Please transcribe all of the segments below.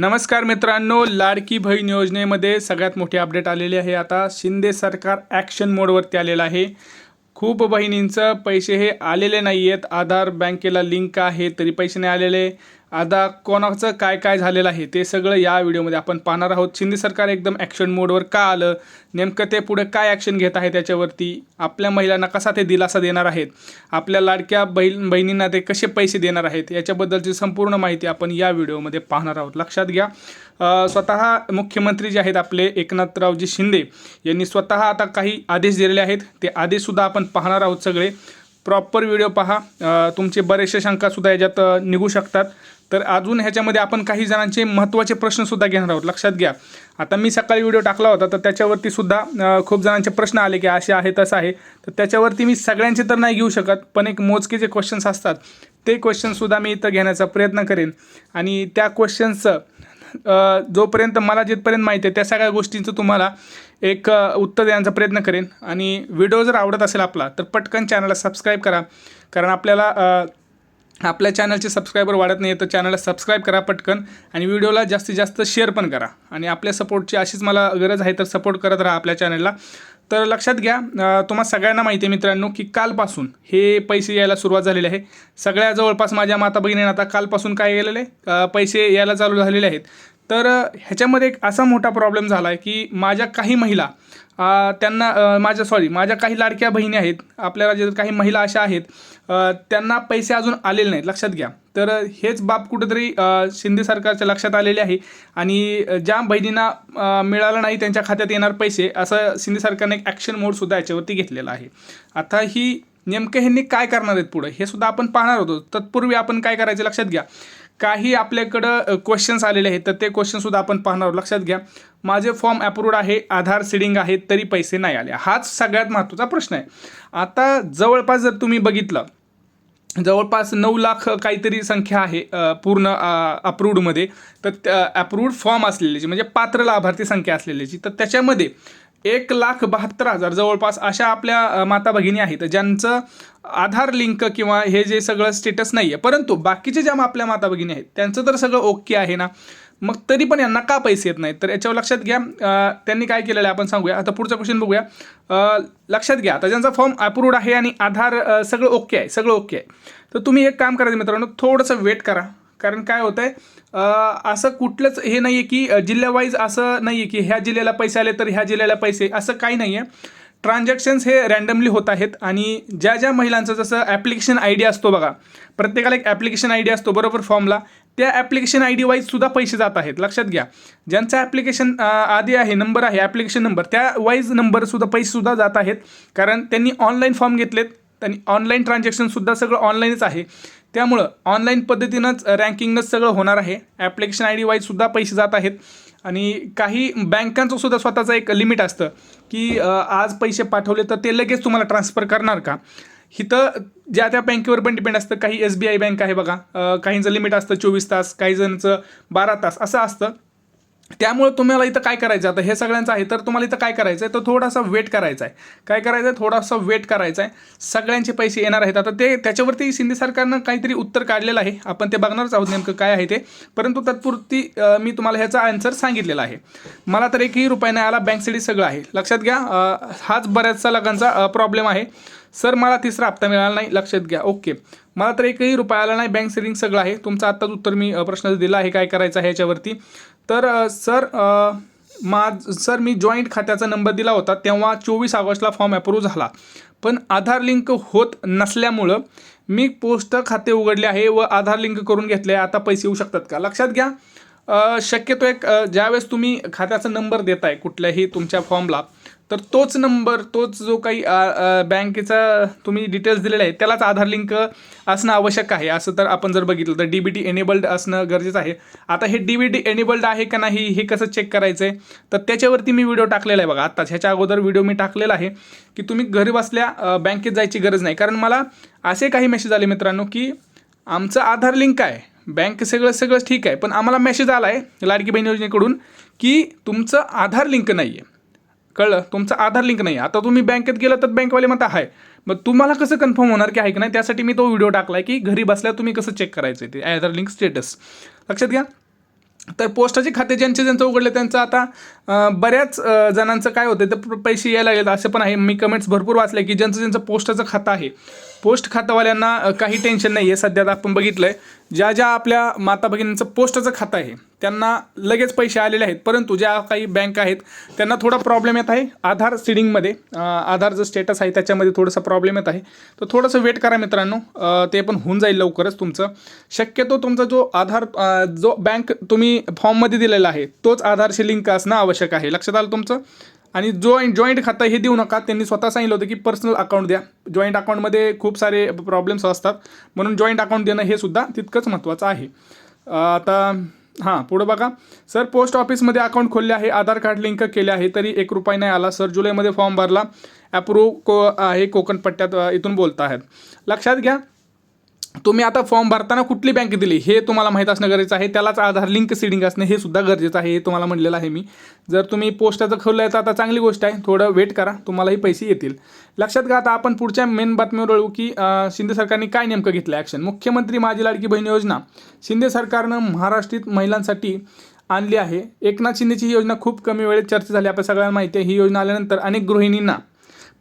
नमस्कार मित्रांनो लाडकी बहीण योजनेमध्ये सगळ्यात मोठी अपडेट आलेली आहे. आता शिंदे सरकार ॲक्शन मोडवरती आलेलं आहे. खूप बहिणींचं पैसे हे आलेले नाही आहेत आधार बँकेला लिंक आहे तरी पैसे नाही आलेले. आता कोणाचं काय काय झालेलं आहे ते सगळं या व्हिडिओमध्ये आपण पाहणार आहोत. शिंदे सरकार एकदम ॲक्शन मोडवर का आलं? नेमकं ते पुढे काय ॲक्शन घेत आहे त्याच्यावरती? आपल्या महिलांना कसा ते दिलासा देणार आहेत? आपल्या लाडक्या बहीण बहिणींना ते कसे पैसे देणार आहेत? याच्याबद्दलची संपूर्ण माहिती आपण या व्हिडिओमध्ये पाहणार आहोत. लक्षात घ्या. स्वतः मुख्यमंत्री जे आहेत आपले एकनाथरावजी शिंदे यांनी स्वतः आता काही आदेश दिलेले आहेत. ते आदेशसुद्धा आपण पाहणार आहोत सगळे. प्रॉपर व्हिडिओ पहा. तुमचे बरेचसे शंकासुद्धा याच्यात निघू शकतात. तर अजून ह्याच्यामध्ये आपण काही जणांचे महत्त्वाचे प्रश्नसुद्धा घेणार आहोत. लक्षात घ्या. आता मी सकाळी व्हिडिओ टाकला होता तर त्याच्यावरती सुद्धा खूप जणांचे प्रश्न आले की असे आहे तसं आहे. तर त्याच्यावरती मी सगळ्यांचे तर नाही घेऊ शकत पण एक मोजके जे क्वेश्चन्स असतात. ते क्वेश्चनसुद्धा मी इथं घेण्याचा प्रयत्न करेन. आणि त्या क्वेश्चन्सचं जोपर्यंत मला जिथपर्यंत माहिती आहे त्या सगळ्या गोष्टींचं तुम्हाला एक उत्तर देण्याचा प्रयत्न करेन. आणि व्हिडिओ जर आवडत असेल आपला तर पटकन चॅनलला सबस्क्राईब करा. कारण आपल्याला आपल्या चॅनलचे सबस्क्रायबर वाढत नाही तर चॅनलला सबस्क्राईब करा पटकन. आणि व्हिडिओला जास्तीत जास्त शेअर पण करा. आणि आपल्या सपोर्टची अशीच मला गरज आहे तर सपोर्ट करत राहा आपल्या चॅनलला तर लक्षात घ्या तुम्हाला तुम्हा सगळ्यांना माहिती आहे मित्रांनो की कालपासून हे पैसे यायला सुरुवात झालेली आहे. सगळ्या जवळपास माझ्या माता भगिनींना आता कालपासून काय गेलेले? आहे पैसे यायला चालू झालेले आहेत. तर ह्याच्यामध्ये एक असा मोठा प्रॉब्लेम झाला आहे की माझ्या काही महिला त्यांना माझ्या सॉरी माझ्या काही लाडक्या बहिणी आहेत आपल्या राज्यात काही महिला अशा आहेत त्यांना पैसे अजून आलेले नाहीत लक्षात घ्या. तर हेच बाब कुठंतरी शिंदे सरकारच्या लक्षात आलेले आहे आणि ज्या बहिणींना मिळालं नाही त्यांच्या खात्यात येणार पैसे असं शिंदे सरकारने एक ॲक्शन मोडसुद्धा याच्यावरती घेतलेला आहे. आता ही नेमकं ह्यांनी काय करणार आहेत पुढं? हे सुद्धा आपण पाहणार होतो. तत्पूर्वी आपण काय करायचं लक्षात घ्या. काही आपल्याकडं क्वेश्चन्स आलेले आहेत तर ते क्वेश्चनसुद्धा आपण पाहणार लक्षात घ्या. माझे फॉर्म अप्रूव्ड आहे आधार सिडिंग आहे तरी पैसे नाही आले. हाच सगळ्यात महत्त्वाचा प्रश्न आहे. आता जवळपास जर तुम्ही बघितलं जवळपास नऊ लाख काहीतरी संख्या आहे पूर्ण अप्रूव्डमध्ये तर अप्रूव्ड फॉर्म असलेल्याची म्हणजे पात्र लाभार्थी संख्या असलेल्याची तर त्याच्यामध्ये एक लाख बहात्तर हजार जवळपास अशा आपल्या माता भगिनी आहेत ज्यांचं आधार लिंक किंवा हे जे सगळं स्टेटस नाही आहे परंतु बाकीचे ज्या आपल्या माता भगिनी आहेत त्यांचं तर सगळं ओके आहे ना. मग तरी पण यांना का पैसे येत नाहीत? तर याच्यावर लक्षात घ्या. त्यांनी काय केलेलं आहे आपण सांगूया. आता पुढचा क्वेश्चन बघूया. लक्षात घ्या. आता ज्यांचा फॉर्म अप्रूव्ड आहे आणि आधार सगळं ओके आहे सगळं ओके आहे. तर तुम्ही एक काम करायचं मित्रांनो थोडंसं वेट करा. कारण काय होतं आहे असं कुठलंच हे नाही आहे की जिल्ह्यावाईज असं नाही आहे की ह्या जिल्ह्याला पैसे आले तर ह्या जिल्ह्याला पैसे असं काही नाही आहे ट्रान्झॅक्शन्स हे रँडमली होत आहेत आणि ज्या ज्या महिलांचं जसं ॲप्लिकेशन आय डी असतो बघा प्रत्येकाला एक ॲप्लिकेशन आय डी असतो बरोबर फॉर्मला त्या ॲप्लिकेशन आय डी वाईजसुद्धा पैसे जात आहेत लक्षात घ्या. ज्यांचं ॲप्लिकेशन आधी आहे नंबर आहे ॲप्लिकेशन नंबर त्या वाईज नंबरसुद्धा पैसेसुद्धा जात आहेत. कारण त्यांनी ऑनलाईन फॉर्म घेतलेत त्यांनी ऑनलाईन ट्रान्झॅक्शनसुद्धा सगळं ऑनलाईनच आहे. त्यामुळं ऑनलाईन पद्धतीनंच रँकिंगनंच सगळं होणार आहे. ॲप्लिकेशन आय डी वाईजसुद्धा पैसे जात आहेत. आणि काही बँकांचं सुद्धा स्वतःचं एक लिमिट असतं की आज पैसे पाठवले तर ते लगेच तुम्हाला ट्रान्सफर करणार का? इथं ज्या त्या बँकेवर पण डिपेंड असतं. काही एस बी आय बँक आहे बघा. काहींचं लिमिट असतं चोवीस तास काही जणांचं बारा तास असं असतं. त्यामुळे तुम्हाला इथं काय करायचं आता हे सगळ्यांचं आहे तर तुम्हाला इथं काय करायचं आहे? तर थोडासा वेट करायचा आहे. काय करायचं आहे? थोडासा वेट करायचा आहे. सगळ्यांचे पैसे येणार आहेत. आता ते त्याच्यावरती शिंदे सरकारनं काहीतरी उत्तर काढलेलं आहे. आपण ते बघणारच आहोत नेमकं काय आहे ते. परंतु तत्पुरती मी तुम्हाला ह्याचा आन्सर सांगितलेला आहे. मला तर एकही रुपया नाही आला. बँक सिडी सगळं आहे. लक्षात घ्या हाच बऱ्याचसा लोकांचा प्रॉब्लेम आहे. सर मला तिसरा हप्ता मिळाला नाही. लक्षात घ्या. ओके. मला तर एकही रुपया आला नाही. बँक सेविंग सगळं आहे. तुमचं आत्ताच उत्तर मी प्रश्न दिला आहे. काय करायचं आहे याच्यावरती तर सर माझ सर मी जॉईंट खात्याचा नंबर दिला होता तेव्हा चोवीस ऑगस्टला फॉर्म अप्रूव्ह झाला. पण आधार लिंक होत नसल्यामुळं मी पोस्ट खाते उघडले आहे व आधार लिंक करून घेतले आहे. आता पैसे येऊ शकतात का? लक्षात घ्या. शक्यतो एक ज्यावेळेस तुम्ही खात्याचा नंबर देताय कुठल्याही तुमच्या फॉर्मला तर तोच नंबर तोच जो काही बँकेचा तुम्ही डिटेल्स दिलेले आहे त्यालाच आधार लिंक असणं आवश्यक आहे. असं तर आपण जर बघितलं तर डी बी टी एनेबल्ड असणं गरजेचं आहे. आता हे डी बी टी एनेबल्ड आहे का नाही हे कसं चेक करायचं आहे तर त्याच्यावरती मी व्हिडिओ टाकलेला आहे बघा. आत्ताच ह्याच्या अगोदर व्हिडिओ मी टाकलेला आहे की तुम्ही घरी बसल्या बँकेत जायची गरज नाही. कारण मला असे काही मेसेज आले मित्रांनो की आमचं आधार लिंक आहे. बँक सगळं सगळं ठीक आहे. पण आम्हाला मेसेज आला आहे लाडकी बहीण योजनेकडून की तुमचं आधार लिंक नाही आहे कळलं? तुमचा आधार लिंक नाही आता तुम्ही बँकेत गेलं तर बँकवाले म्हणता आहे मग तुम्हाला कसं कन्फर्म होणार की आहे की नाही? त्यासाठी मी तो व्हिडिओ टाकला आहे की घरी बसल्या तुम्ही कसं चेक करायचं आहे ते? आधार लिंक स्टेटस लक्षात घ्या. तर पोस्टाचे खाते ज्यांचे ज्यांचं उघडले त्यांचं आता बऱ्याच जणांचं काय होतं तर पैसे यायला लागलेत असं पण आहे. मी कमेंट्स भरपूर वाचले की ज्यांचं ज्यांचं पोस्टाचं खातं आहे पोस्ट खातावाल्यांना काही टेन्शन नाही आहे सध्या आपण बघितलं आहे ज्या ज्या आपल्या माता भगिनींचं पोस्टचं खातं आहे त्यांना लगेच पैसे आलेले आहेत. परंतु ज्या काही बँक आहेत त्यांना थोडा प्रॉब्लेम येत आहे. आधार सिडिंगमध्ये आधार आधारचं स्टेटस आहे त्याच्यामध्ये थोडासा प्रॉब्लेम येत आहे. तर थोडंसं वेट करा मित्रांनो. ते पण होऊन जाईल लवकरच तुमचं. शक्यतो तुमचा जो आधार जो बँक तुम्ही फॉर्ममध्ये दिलेला आहे तोच आधारशी लिंक असणं आवश्यक आहे. लक्षात आलं तुमचं? आणि जॉईंट जॉईंट खातं हे देऊ नका. त्यांनी स्वतः सांगितलं होतं की पर्सनल अकाउंट द्या. जॉईंट अकाउंटमध्ये खूप सारे प्रॉब्लेम्स असतात. म्हणून जॉईंट अकाउंट देणं हे सुद्धा तितकंच महत्त्वाचं आहे. आता हां पुढं बघा. सर पोस्ट ऑफिसमध्ये अकाउंट खोलले आहे. आधार कार्ड लिंक केले आहे. तरी एक रुपये नाही आला. सर जुलैमध्ये फॉर्म भरला. ॲप्रूव्ह को आहे कोकण पट्ट्यात इथून बोलत आहेत लक्षात घ्या. तुम्ही आता फॉर्म भरताना कुठली बँक दिली? हे तुम्हाला माहीत असणं गरजेचं आहे. त्यालाच आधार लिंक सिडिंग असणं हे सुद्धा गरजेचं आहे. हे तुम्हाला म्हणलेलं आहे मी. जर तुम्ही पोस्टाचं खोललं आहे तर आता चांगली गोष्ट आहे. थोडं वेट करा. तुम्हालाही पैसे येतील. लक्षात घ्या आता आपण पुढच्या मेन बातमीवर वळू की शिंदे सरकारने काय नेमकं घेतलं ॲक्शन मुख्यमंत्री माझी लाडकी बहीण योजना. शिंदे सरकारनं महाराष्ट्रीत महिलांसाठी आणली आहे. एकनाथ शिंदेची ही योजना खूप कमी वेळेत चर्चा झाली. आपल्या सगळ्यांना माहिती आहे. ही योजना आल्यानंतर अनेक गृहिणींना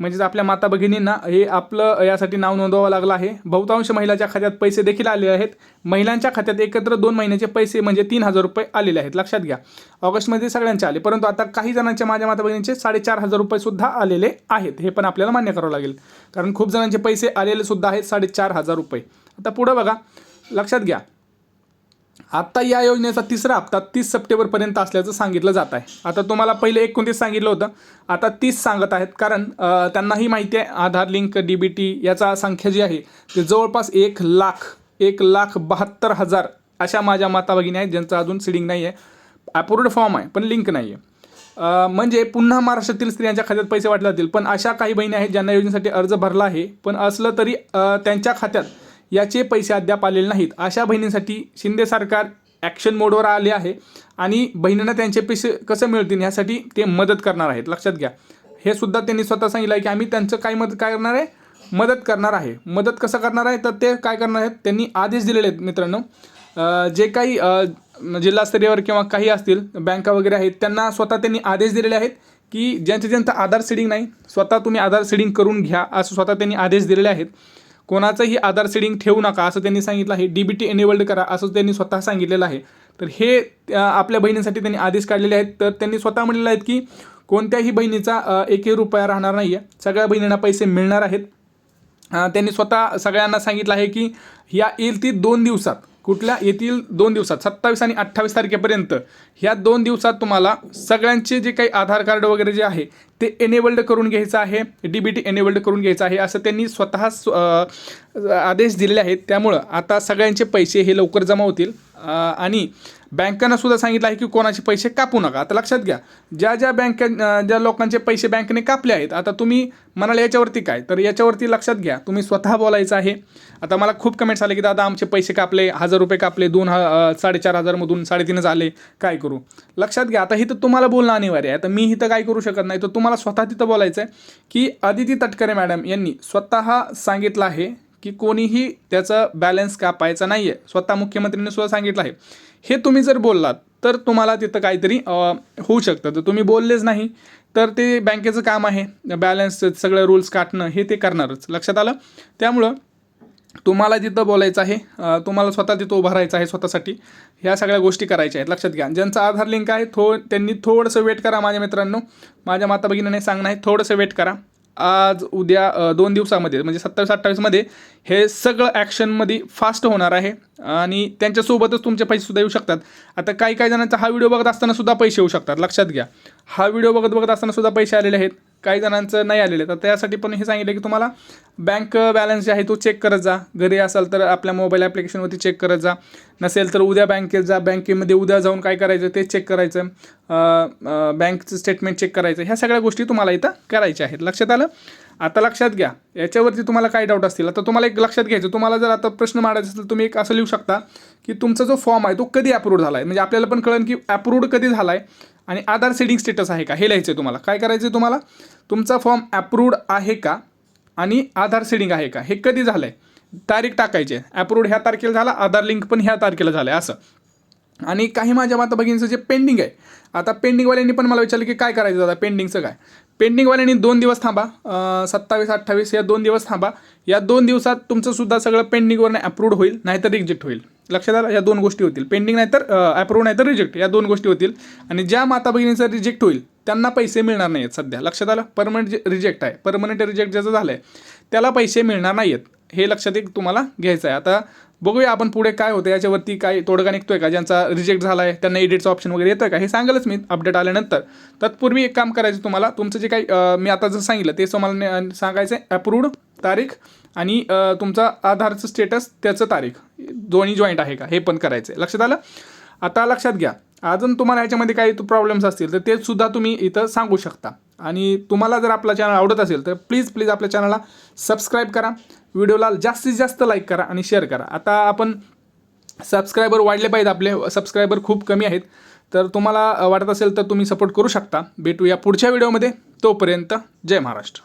म्हणजेच आपल्या माता भगिनींना हे आपलं यासाठी नाव नोंदवावं लागलं आहे. बहुतांश महिलाच्या खात्यात पैसे देखील आले आहेत. महिलांच्या खात्यात एकत्र दोन महिन्याचे पैसे म्हणजे तीन हजार रुपये आलेले आहेत. लक्षात घ्या. ऑगस्टमध्ये सगळ्यांचे आले. परंतु आता काही जणांचे माझ्या माता भगिनींचे साडेचार हजार रुपयेसुद्धा आलेले आहेत. हे पण आपल्याला मान्य करावं लागेल. कारण खूप जणांचे पैसे आलेले सुद्धा आहेत साडेचार हजार रुपये. आता पुढं बघा. लक्षात घ्या. आत्ता या योजनेचा तिसरा हप्ता तीस सप्टेंबरपर्यंत असल्याचं सांगितलं जात आहे. आता तुम्हाला पहिले एकोणतीस सांगितलं होतं. आता तीस सांगत आहेत. कारण त्यांनाही माहिती आहे Aadhaar link D B T याचा संख्या जी आहे ते जवळपास एक लाख एक लाख बहात्तर हजार अशा माझ्या माता भगिनी आहेत ज्यांचं अजून सिडिंग नाही आहे अप्रूव्ड फॉर्म आहे पण लिंक नाही आहे म्हणजे पुन्हा महाराष्ट्रातील स्त्रियांच्या खात्यात पैसे वाटले जातील. पण अशा काही बहिणी आहेत ज्यांना योजनेसाठी अर्ज भरला आहे. पण असलं तरी त्यांच्या खात्यात याचे पैसे अद्याप आलेले नाहीत. अशा बहिणींसाठी शिंदे सरकार ॲक्शन मोडवर आले आहे आणि बहिणींना त्यांचे पैसे कसं मिळतील ह्यासाठी ते मदत करणार आहेत. लक्षात घ्या. हे सुद्धा त्यांनी स्वतः सांगितलं आहे की आम्ही त्यांचं काय मदत काय करणार आहे? मदत करणार आहे. मदत कसं करणार आहे? तर ते काय करणार आहेत? त्यांनी आदेश दिलेले आहेत मित्रांनो. जे काही जिल्हास्तरीयवर किंवा काही असतील बँका वगैरे आहेत त्यांना स्वतः त्यांनी आदेश दिलेले आहेत की ज्यांचं ज्यांचं आधार सीडिंग नाही स्वतः तुम्ही आधार सीडिंग करून घ्या असं स्वतः त्यांनी आदेश दिलेले आहेत. कोणाचंही आधार सेडिंग ठेवू नका असं त्यांनी सांगितलं आहे. डी बी टी एनेबल्ड करा असं त्यांनी स्वतः सांगितलेलं आहे. तर हे आपल्या बहिणींसाठी त्यांनी आदेश काढलेले आहेत. तर त्यांनी स्वतः म्हणलेलं आहेत की कोणत्याही बहिणीचा एकही रुपया राहणार नाही आहे सगळ्या बहिणींना पैसे मिळणार आहेत. त्यांनी स्वतः सगळ्यांना सांगितलं आहे की या येईल ती दोन दिवसात. कुठल्या येतील दोन दिवसात? सत्तावीस आणि अठ्ठावीस तारखेपर्यंत. ह्या दोन दिवसात तुम्हाला सगळ्यांचे जे काही आधार कार्ड वगैरे जे आहे ते एनेबल्ड करून घ्यायचं आहे डी बी टी एनेबल्ड करून घ्यायचं आहे असं त्यांनी स्वतः स्व- आदेश दिलेले आहेत. त्यामुळं आता सगळ्यांचे पैसे हे लवकर जमा होतील. आणि बँकांना सुद्धा सांगितलं आहे की कोणाचे पैसे कापू नका. आता लक्षात घ्या ज्या ज्या बँके ज्या लोकांचे पैसे बँकेने कापले आहेत आता तुम्ही म्हणाल याच्यावरती काय? तर याच्यावरती लक्षात घ्या तुम्ही स्वतः बोलायचं आहे. आता मला खूप कमेंट्स आले की दादा आमचे पैसे कापले हजार रुपये कापले दोन ह साडेचार हजारमधून साडेतीन झाले काय करू? लक्षात घ्या आता इथं तुम्हाला बोलणं अनिवार्य आहे. तर मी इथं काय करू शकत नाही. तर तुम्हाला स्वतः तिथं बोलायचं आहे की अदिती तटकरे मॅडम यांनी स्वतः सांगितलं आहे की कोणीही त्याचं बॅलन्स कापायचा नाही आहे स्वतः मुख्यमंत्र्यांनी सुद्धा सांगितलं आहे. हे तुम्ही जर बोललात तर तुम्हाला तिथं काहीतरी होऊ शकतं. तर तुम्ही बोललेच नाही तर ते बँकेचं काम आहे. बॅलन्स सगळं रूल्स काटणं हे ते करणारच. लक्षात आलं? त्यामुळं तुम्हाला तिथं बोलायचं आहे तुम्हाला स्वतः तिथं उभं राहायचं आहे स्वतःसाठी. ह्या सगळ्या गोष्टी करायच्या आहेत. लक्षात घ्या. ज्यांचा आधार लिंक आहे थो त्यांनी थोडंसं वेट करा माझ्या मित्रांनो. माझ्या माता भगिनीने सांगणं आहे थोडंसं वेट करा. आज उद्या दोन दिवसामध्ये म्हणजे सत्तावीस अठ्ठावीसमध्ये हे सगळं ॲक्शनमध्ये फास्ट होणार आहे आणि त्यांच्यासोबतच तुमचे पैसेसुद्धा येऊ शकतात. आता काही काही जणांचा हा व्हिडिओ बघत असताना सुद्धा पैसे येऊ शकतात. लक्षात घ्या. हा व्हिडिओ बघत बघत असताना सुद्धा पैसे आलेले आहेत. काही जणांचं नाही आलेलं तर त्यासाठी पण हे सांगितलं की तुम्हाला बँक बॅलन्स जे आहे तो चेक करत जा. घरी असाल तर आपल्या मोबाईल ॲप्लिकेशनवरती चेक करत जा. नसेल तर उद्या बँकेत जा. बँकेमध्ये उद्या जाऊन काय करायचं ते चेक करायचं. बँकचं स्टेटमेंट चेक करायचं. ह्या सगळ्या गोष्टी तुम्हाला इथं करायच्या आहेत. लक्षात आलं? आता लक्षात घ्या. याच्यावरती तुम्हाला काय डाऊट असतील? आता तुम्हाला एक लक्षात घ्यायचं. तुम्हाला जर आता प्रश्न मांडायचा असेल तर तुम्ही एक असं लिहू शकता की तुमचा जो फॉर्म आहे तो कधी अप्रूव्ड झाला आहे म्हणजे आपल्याला पण कळेल की अप्रूव्ड कधी झाला आहे आणि आधार सेडिंग स्टेटस आहे का? हे लिहायचं आहे तुम्हाला. काय करायचं आहे तुम्हाला? तुमचा फॉर्म अप्रूव्ड आहे का आणि आधार सेडिंग आहे का? हे कधी झालं आहे तारीख टाकायची. आहे अप्रूव्ड ह्या तारखेला झाला आधार लिंक पण ह्या तारखेला झालं आहे असं. आणि काही माझ्या माता भगिनीचं जे पेंडिंग आहे आता पेंडिंगवाल्यांनी पण मला विचारलं की काय करायचं दादा? पेंडिंगचं काय? पेंडिंगवाल्यांनी दोन दिवस थांबा. सत्तावीस अठ्ठावीस या दोन दिवस थांबा. या दोन दिवसात तुमचं सुद्धा सगळं पेंडिंगवरनं अप्रूव्ड होईल नाहीतर रिजेक्ट होईल. लक्षात आलं? या दोन गोष्टी होतील. पेंडिंग नाहीतर अप्रूव्ह नाहीतर रिजेक्ट या दोन गोष्टी होतील. आणि ज्या माता भगिनीचं रिजेक्ट होईल त्यांना पैसे मिळणार नाही आहेत सध्या. लक्षात आलं? परमनंट रिजेक्ट आहे परमनंट रिजेक्ट ज्याचं झालं आहे त्याला पैसे मिळणार नाही आहेत हे लक्षात एक तुम्हाला घ्यायचं आहे. आता बघूया आपण पुढे काय होतं याच्यावरती काय तोडगा निघतोय का ज्यांचा रिजेक्ट झाला आहे त्यांना एडिटचं ऑप्शन वगैरे येतं का हे सांगालच मी अपडेट आल्यानंतर. तत्पूर्वी एक काम करायचं तुम्हाला तुमचं जे काही मी आता जसं सांगितलं ते तुम्हाला सांगायचं आहे अप्रूव्ड तारीख आणि तुमचा आधारचं स्टेटस त्याचं तारीख. दोन्ही जॉईंट आहे का हे पण करायचं आहे लक्षात आलं? आता लक्षात घ्या. अजून तुम्हाला याच्यामध्ये काही प्रॉब्लेम्स असतील तर ते सुद्धा तुम्ही इथं सांगू शकता. आणि तुम्हाला जर आपला चॅनल आवडत असेल तर प्लीज प्लीज आपल्या चॅनलला सबस्क्राईब करा. व्हिडिओला जास्तीत जास्त लाईक करा आणि शेअर करा. आता आपण सबस्क्रायबर वाढले पाहिजेत आपले. सबस्क्रायबर खूप कमी आहेत. तर तुम्हाला वाटत असेल तर तुम्ही सपोर्ट करू शकता. भेटूया पुढच्या व्हिडिओमध्ये. तोपर्यंत जय महाराष्ट्र.